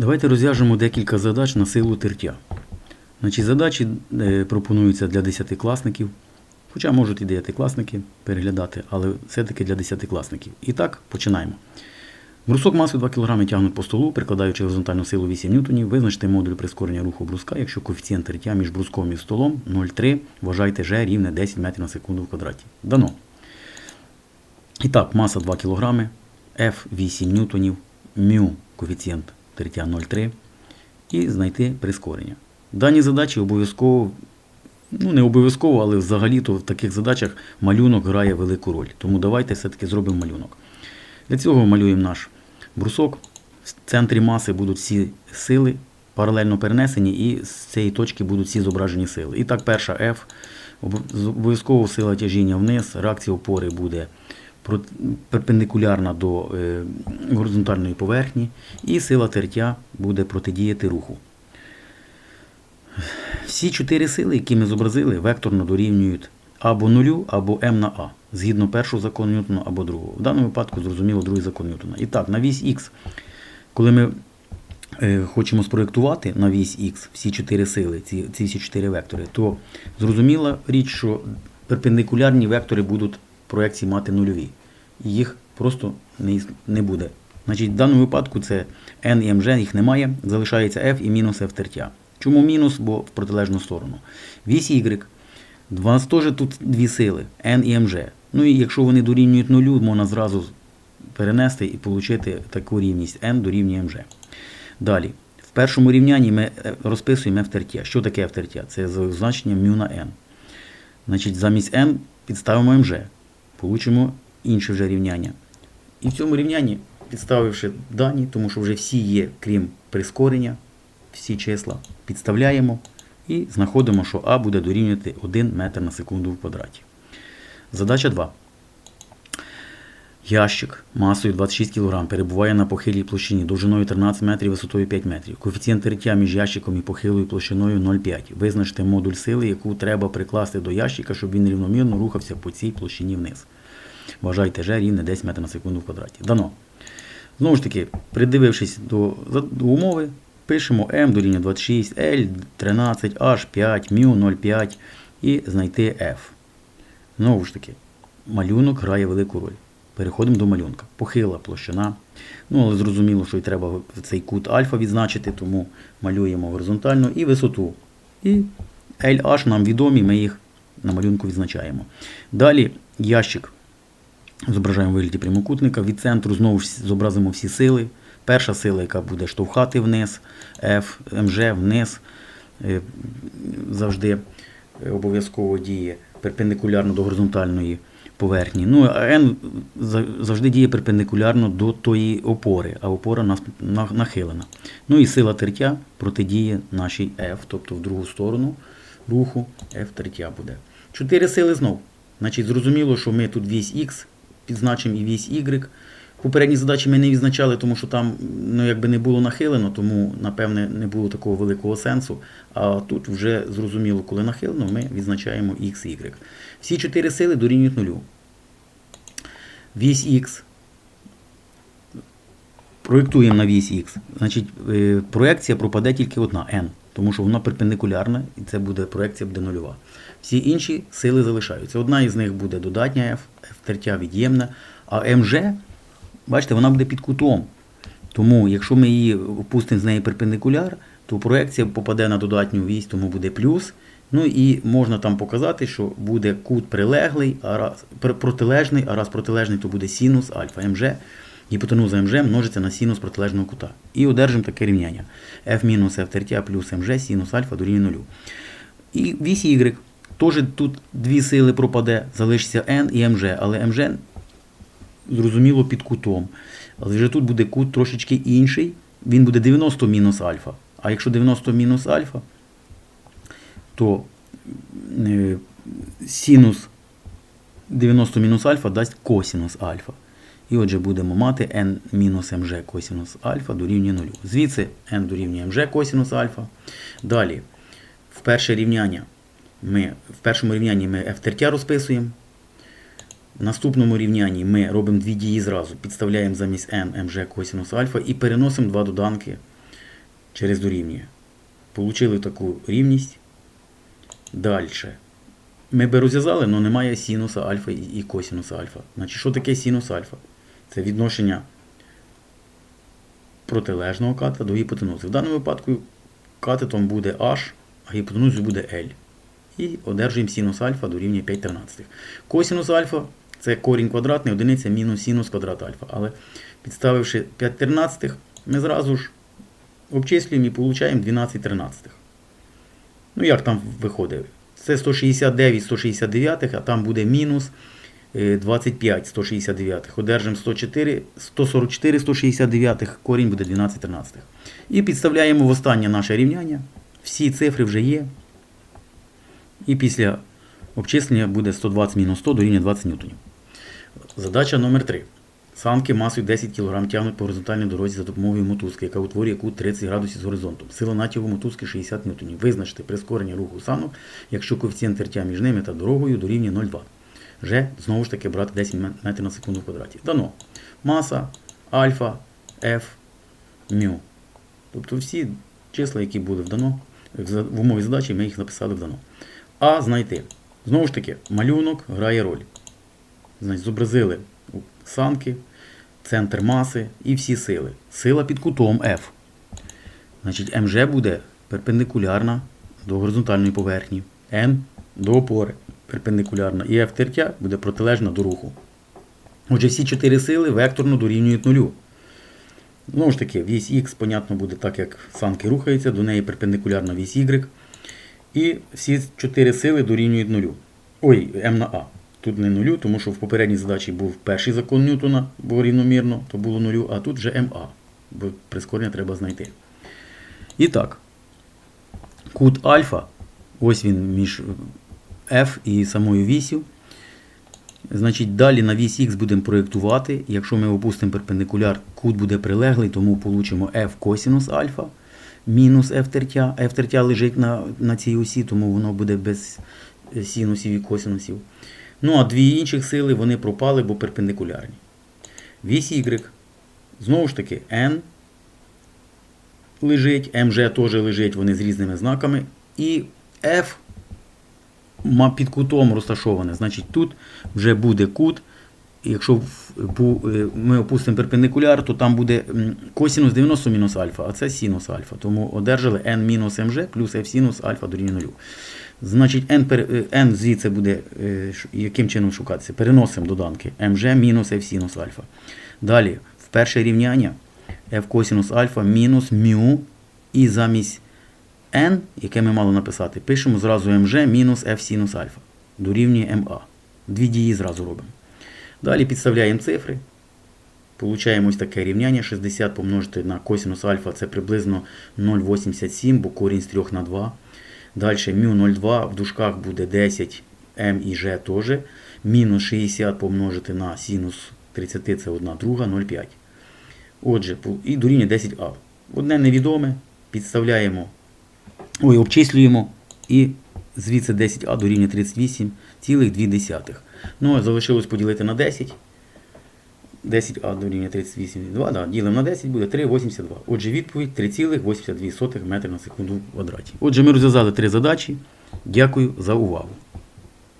Давайте розв'яжемо декілька задач на силу тертя. Значить, задачі е, пропонуються для 10-класників, хоча можуть і 9-класники переглядати, але все-таки для 10-класників. І так, починаємо. Брусок масою 2 кг тягнуть по столу, прикладаючи горизонтальну силу 8 ньютонів, визначте модуль прискорення руху бруска, якщо коефіцієнт тертя між бруском і столом 0,3, вважайте G рівне 10 метрів на секунду в квадраті. Дано. І так, маса 2 кг, F 8 ньютонів, μ коефіцієнт тертя 0,3 і знайти прискорення. В даній задачі обов'язково, ну не обов'язково, але взагалі-то в таких задачах малюнок грає велику роль. Тому давайте все-таки зробимо малюнок. Для цього малюємо наш брусок. В центрі маси будуть всі сили паралельно перенесені, і з цієї точки будуть всі зображені сили. І так, перша F. Обов'язково сила тяжіння вниз, реакція опори буде перпендикулярна до е, горизонтальної поверхні, і сила тертя буде протидіяти руху. Всі чотири сили, які ми зобразили, векторно дорівнюють або нулю, або m на a, згідно першого закону Ньютона або другого. В даному випадку, зрозуміло, другий закон Ньютона. І так, на вісь Х, коли ми е, хочемо спроєктувати на вісь Х всі чотири сили, ці, ці всі чотири вектори, то зрозуміла річ, що перпендикулярні вектори будуть в проекції мати нульові. Їх просто не, буде. Значить, в даному випадку це n і mg, їх немає, залишається f і мінус f тертя. Чому мінус? Бо в протилежну сторону. Вісь y. У нас теж тут дві сили n і mg. Ну і якщо вони дорівнюють нулю, можна зразу перенести і отримати таку рівність n дорівнює mg. Далі. В першому рівнянні ми е, розписуємо f тертя. Що таке f тертя? Це за значенням μ на n. Значить, замість n підставимо mg. Получимо інше вже рівняння. І в цьому рівнянні, підставивши дані, тому що вже всі є, крім прискорення, всі числа, підставляємо і знаходимо, що А буде дорівнювати 1 метр на секунду в квадраті. Задача 2. Ящик масою 26 кг перебуває на похилій площині довжиною 13 метрів, висотою 5 метрів. Коефіцієнт тертя між ящиком і похилою площиною 0,5. Визначте модуль сили, яку треба прикласти до ящика, щоб він рівномірно рухався по цій площині вниз. Вважайте G рівне 10 метрів на секунду в квадраті. Дано. Знову ж таки, придивившись до, до умови, пишемо m дорівнює 26, L 13, H 5, μ 0,5 і знайти F. Знову ж таки, малюнок грає велику роль. Переходимо до малюнка. Похила площина. Ну, але зрозуміло, що і треба цей кут альфа відзначити, тому малюємо горизонтально і висоту. І LH нам відомі, ми їх на малюнку відзначаємо. Далі ящик зображаємо в вигляді прямокутника. Від центру знову ж зобразимо всі сили. Перша сила, яка буде штовхати вниз, F, МЖ вниз, е, завжди е, обов'язково діє перпендикулярно до горизонтальної поверхні. Ну, а N завжди діє перпендикулярно до тої опори, а опора нахилена. Ну і сила тертя протидіє нашій F, тобто в другу сторону руху F тертя буде. Чотири сили знов. Значить, зрозуміло, що ми тут вісь X підзначимо і вісь Y. В попередній задачі ми не відзначали, тому що там ну, якби не було нахилено, тому, напевне, не було такого великого сенсу. А тут вже зрозуміло, коли нахилено, ми відзначаємо X, Y. Всі чотири сили дорівнюють нулю. Вісь X. Проєктуємо на вісь X. Значить, е, проекція пропаде тільки одна n, тому що вона перпендикулярна, і це буде проекція буде нульова. Всі інші сили залишаються. Одна із них буде додатня F, тертя від'ємна, а МЖ, бачите, вона буде під кутом. Тому, якщо ми її опустимо з неї перпендикуляр, то проекція попаде на додатню вісь, тому буде плюс. Ну і можна там показати, що буде кут прилеглий, а раз протилежний, а раз протилежний, то буде синус альфа МЖ. Гіпотенуза МЖ множиться на синус протилежного кута. І одержимо таке рівняння. F мінус F тертя плюс МЖ синус альфа дорівнює нулю. І вісь Y. Теж тут дві сили пропаде, залишиться N і МЖ, але МЖ зрозуміло під кутом. Але вже тут буде кут трошечки інший. Він буде 90 мінус альфа. А якщо 90 мінус альфа, то е, синус 90 мінус альфа дасть косінус альфа. І отже будемо мати n мінус mg косінус альфа дорівнює 0. Звідси n дорівнює mg косінус альфа. Далі, в перше рівняння ми, в першому рівнянні ми f тертя розписуємо. В наступному рівнянні ми робимо дві дії зразу. Підставляємо замість n mg косінус альфа і переносимо два доданки через дорівнює. Получили таку рівність. Далі. Ми би розв'язали, але немає синуса альфа і- косинуса альфа. Значить, що таке синус альфа? Це відношення протилежного ката до гіпотенузи. В даному випадку катетом буде H, а гіпотенузою буде L. І одержуємо синус альфа дорівнює 5 13. Косинус альфа це корінь квадратний, одиниця мінус синус квадрат альфа. Але підставивши 5 13, ми зразу ж обчислюємо і получаємо 12 13. Ну, як там виходить? Це 169 169, а там буде мінус 25 169. Одержимо 104, 144 169, корінь буде 12 13. І підставляємо в останнє наше рівняння. Всі цифри вже є. І після обчислення буде 120 мінус 100 дорівнює 20 ньютонів. Задача номер 3. Санки масою 10 кг тягнуть по горизонтальній дорозі за допомогою мотузки, яка утворює кут 30 градусів з горизонтом. Сила натягу мотузки 60 ньютонів. Визначте прискорення руху санок, якщо коефіцієнт тертя між ними та дорогою дорівнює 0,2. Вже знову ж таки брати 10 метрів на секунду в квадраті. Дано. Маса, альфа, F, мю. Тобто всі числа, які були вдано, в умові задачі ми їх написали вдано. А знайти. Знову ж таки, малюнок грає роль. Значить, зобразили санки, центр маси і всі сили. Сила під кутом F. Значить, МЖ буде перпендикулярна до горизонтальної поверхні. N до опори перпендикулярна. І F тертя буде протилежна до руху. Отже, всі чотири сили векторно дорівнюють нулю. Знову ж таки, вісь Х, понятно, буде так, як санки рухаються, до неї перпендикулярна вісь Y. І всі чотири сили дорівнюють нулю. Ой, М на А. Тут не нулю, тому що в попередній задачі був перший закон Ньютона, бо рівномірно, то було нулю, а тут вже МА. Бо прискорення треба знайти. І так, кут альфа, ось він між F і самою вісю. Значить, далі на вісь Х будемо проєктувати. Якщо ми опустимо перпендикуляр, кут буде прилеглий, тому получимо F косинус альфа мінус F тертя. F тертя лежить на, на цій осі, тому воно буде без синусів і косинусів. Ну, а дві інших сили вони пропали, бо перпендикулярні. Вісь Y. Знову ж таки, N лежить, МЖ теж лежить, вони з різними знаками. І F під кутом розташоване. Значить, тут вже буде кут. Якщо е, ми опустимо перпендикуляр, то там буде м, косинус 90 мінус альфа, а це синус альфа. Тому одержали n мінус mg плюс f синус альфа дорівнює 0. Значить, n, е, n звідси буде е, яким чином шукатися? Переносимо доданки mg мінус f синус альфа. Далі, в перше рівняння f косинус альфа мінус мю і замість n, яке ми мали написати, пишемо зразу mg мінус f синус альфа. Дорівнює ma. Дві дії зразу робимо. Далі підставляємо цифри. Получаємо ось таке рівняння. 60 помножити на косинус альфа це приблизно 0,87, бо корінь з 3 на 2. Далі мю 0,2 в дужках буде 10 М і Ж теж. Мінус 60 помножити на синус 30 це 1 друга 0,5. Отже, і дорівнює 10А. Одне невідоме. Підставляємо, ой, обчислюємо і звідси 10А дорівнює 38,2. Ну, залишилось поділити на 10. 10А дорівнює 38,2, да, ділимо на 10, буде 3,82. Отже, відповідь 3,82 метри на секунду в квадраті. Отже, ми розв'язали три задачі. Дякую за увагу.